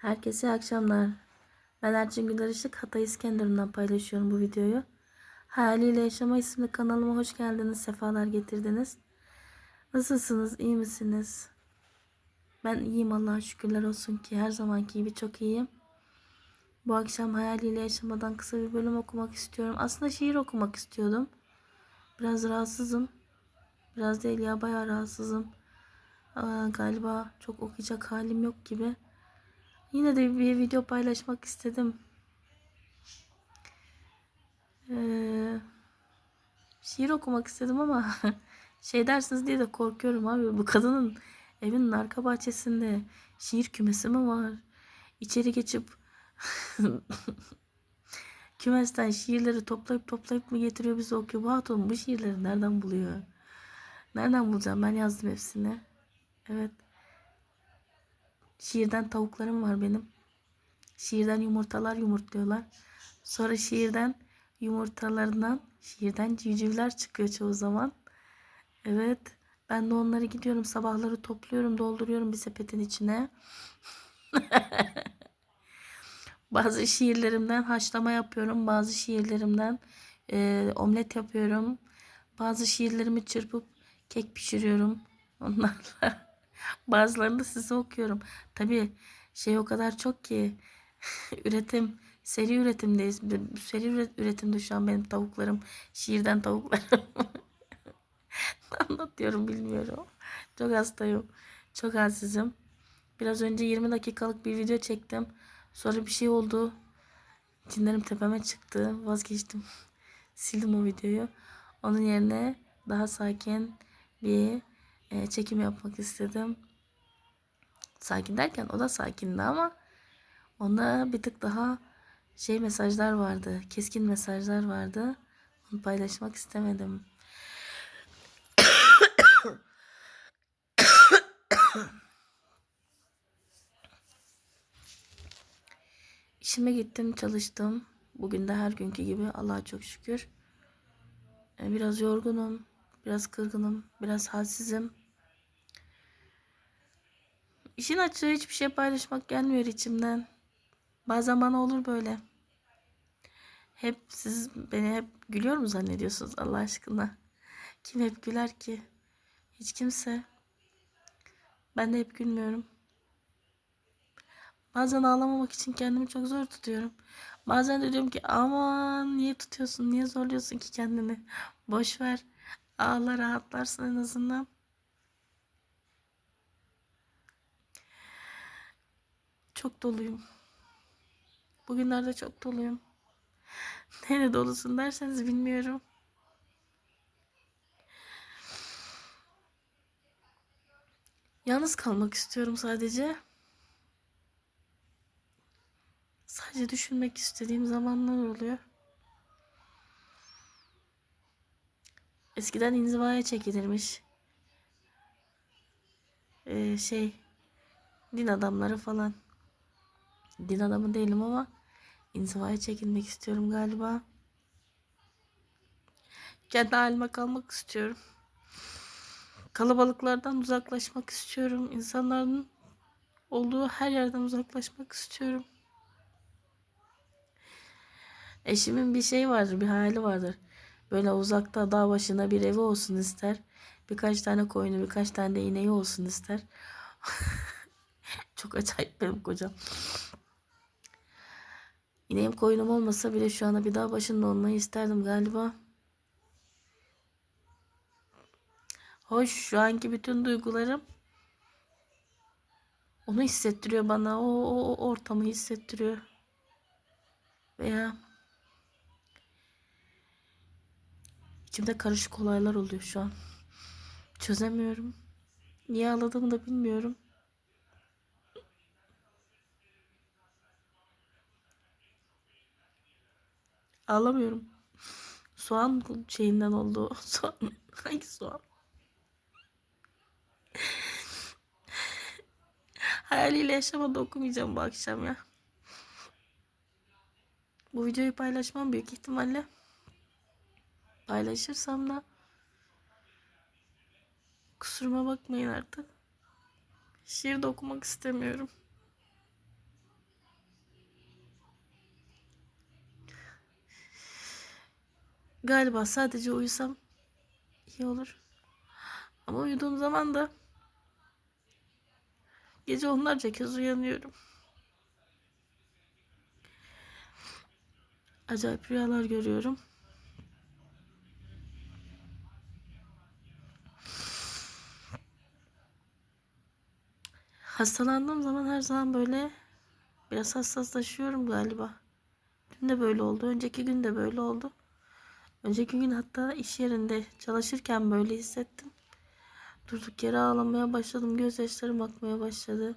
Herkese iyi akşamlar. Ben Erçin Güler Işık Hatay İskenderun'dan paylaşıyorum bu videoyu. Hayaliyle Yaşama isimli kanalıma hoş geldiniz, sefalar getirdiniz. Nasılsınız, iyi misiniz? Ben iyiyim Allah'a şükürler olsun ki her zamanki gibi çok iyiyim. Bu akşam Hayaliyle Yaşamadan kısa bir bölüm okumak istiyorum. Aslında şiir okumak istiyordum. Biraz rahatsızım. Biraz değil ya bayağı rahatsızım. Aa, galiba çok okuyacak halim yok gibi. Yine de bir video paylaşmak istedim. Ee, şiir okumak istedim ama şey dersiniz diye de korkuyorum abi. Bu kadının evinin arka bahçesinde şiir kümesi mi var? İçeri geçip kümesten şiirleri toplayıp toplayıp mı getiriyor bize okuyor? Bu hatun bu şiirleri nereden buluyor? Nereden bulacağım? Ben yazdım hepsini. Evet. Şiirden tavuklarım var benim. Şiirden yumurtalar yumurtluyorlar. Sonra şiirden yumurtalarından şiirden civcivler çıkıyor çoğu zaman. Evet. Ben de onları gidiyorum sabahları topluyorum dolduruyorum bir sepetin içine. bazı şiirlerimden haşlama yapıyorum. Bazı şiirlerimden e, omlet yapıyorum. Bazı şiirlerimi çırpıp kek pişiriyorum. Onlarla. Bazılarını size okuyorum. Tabii şey o kadar çok ki üretim seri üretimdeyiz. Seri üret- üretimde şu an benim tavuklarım. Şiirden tavuklarım. Anlatıyorum bilmiyorum. Çok hastayım. Çok halsizim. Biraz önce 20 dakikalık bir video çektim. Sonra bir şey oldu. Cinlerim tepeme çıktı. Vazgeçtim. Sildim o videoyu. Onun yerine daha sakin bir e, çekim yapmak istedim. Sakin derken o da sakindi ama onda bir tık daha şey mesajlar vardı. Keskin mesajlar vardı. Onu paylaşmak istemedim. İşime gittim, çalıştım. Bugün de her günkü gibi Allah'a çok şükür. E, Biraz yorgunum, biraz kırgınım, biraz halsizim. İşin açığı hiçbir şey paylaşmak gelmiyor içimden. Bazen bana olur böyle. Hep siz beni hep gülüyor mu zannediyorsunuz Allah aşkına? Kim hep güler ki? Hiç kimse. Ben de hep gülmüyorum. Bazen ağlamamak için kendimi çok zor tutuyorum. Bazen de diyorum ki aman niye tutuyorsun, niye zorluyorsun ki kendini? Boş ver. Ağla rahatlarsın en azından. Çok doluyum. Bugünlerde çok doluyum. Nerede dolusun derseniz bilmiyorum. Yalnız kalmak istiyorum sadece. Sadece düşünmek istediğim zamanlar oluyor. Eskiden inzivaya çekilirmiş. Ee, şey din adamları falan. Din adamı değilim ama inzivaya çekilmek istiyorum galiba. Kendi halime kalmak istiyorum. Kalabalıklardan uzaklaşmak istiyorum. İnsanların olduğu her yerden uzaklaşmak istiyorum. Eşimin bir şey vardır, bir hayali vardır. Böyle uzakta dağ başına bir evi olsun ister. Birkaç tane koyunu, birkaç tane de ineği olsun ister. Çok acayip benim kocam. İneğim koyunum olmasa bile şu anda bir dağ başında olmayı isterdim galiba. Hoş şu anki bütün duygularım onu hissettiriyor bana. O, o, o ortamı hissettiriyor. Veya içimde karışık olaylar oluyor şu an. Çözemiyorum. Niye ağladığımı da bilmiyorum. Ağlamıyorum. Soğan şeyinden oldu. Soğan. Hangi soğan? Hayaliyle yaşamada okumayacağım bu akşam ya. Bu videoyu paylaşmam büyük ihtimalle. Paylaşırsam da kusuruma bakmayın artık. Şiir de okumak istemiyorum. Galiba sadece uyusam iyi olur. Ama uyuduğum zaman da gece onlarca kez uyanıyorum. Acayip rüyalar görüyorum. Hastalandığım zaman her zaman böyle biraz hassaslaşıyorum galiba. Dün de böyle oldu. Önceki gün de böyle oldu. Önceki gün hatta iş yerinde çalışırken böyle hissettim. Durduk yere ağlamaya başladım. Gözyaşlarım akmaya başladı.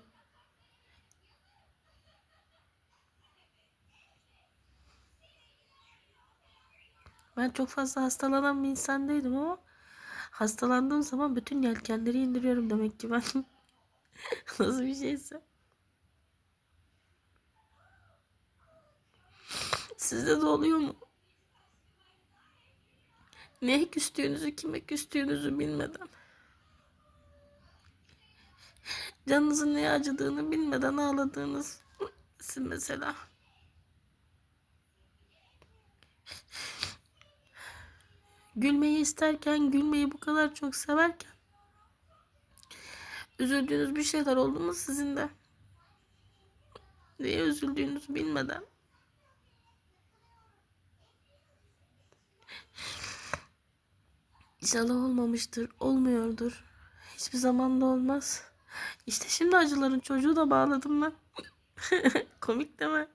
Ben çok fazla hastalanan bir insan değilim ama hastalandığım zaman bütün yelkenleri indiriyorum demek ki ben. Nasıl bir şeyse. Sizde de oluyor mu? Neye küstüğünüzü, kime küstüğünüzü bilmeden. Canınızın neye acıdığını bilmeden ağladığınız siz mesela. Gülmeyi isterken, gülmeyi bu kadar çok severken üzüldüğünüz bir şeyler oldu mu sizin de? Neye üzüldüğünüzü bilmeden. İnşallah olmamıştır, olmuyordur. Hiçbir zaman da olmaz. İşte şimdi acıların çocuğu da bağladım ben. Komik değil mi?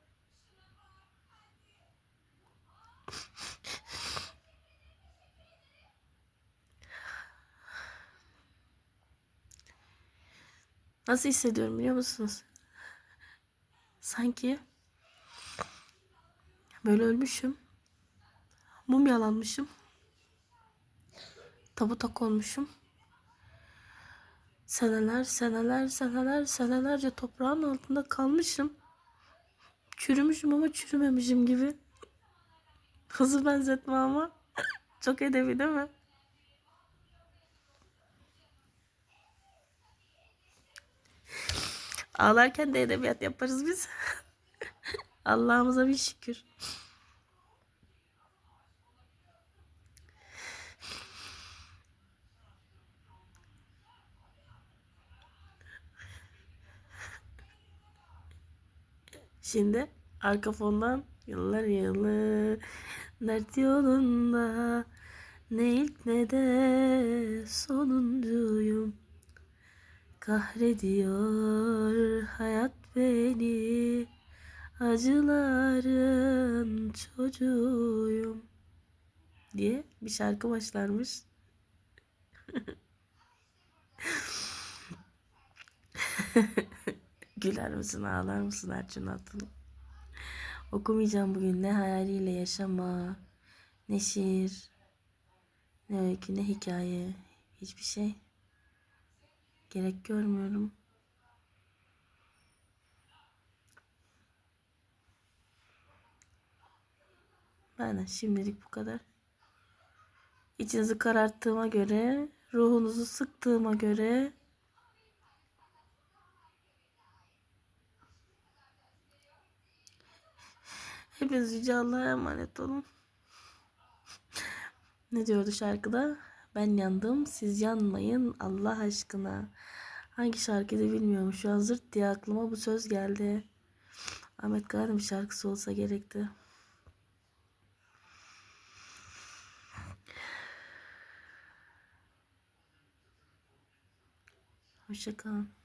Nasıl hissediyorum biliyor musunuz? Sanki böyle ölmüşüm. Mum yalanmışım. Tabuta konmuşum. Seneler, seneler, seneler, senelerce toprağın altında kalmışım. Çürümüşüm ama çürümemişim gibi. Hızlı benzetme ama çok edebi değil mi? Ağlarken de edebiyat yaparız biz. Allah'ımıza bir şükür. Şimdi arka fondan yıllar yılı dert yolunda ne ilk ne de sonuncuyum. Kahrediyor hayat beni acıların çocuğuyum diye bir şarkı başlarmış. Güler misin ağlar mısın Erçin Atıl? Okumayacağım bugün ne hayaliyle yaşama, ne şiir, ne öykü, ne hikaye, hiçbir şey. Gerek görmüyorum. Benden şimdilik bu kadar. İçinizi kararttığıma göre, ruhunuzu sıktığıma göre Hepiniz Yüce Allah'a emanet olun. Ne diyordu şarkıda? Ben yandım, siz yanmayın Allah aşkına. Hangi şarkıydı bilmiyorum. Şu an zırt diye aklıma bu söz geldi. Ahmet Kaya'nın bir şarkısı olsa gerekti. Hoşçakalın.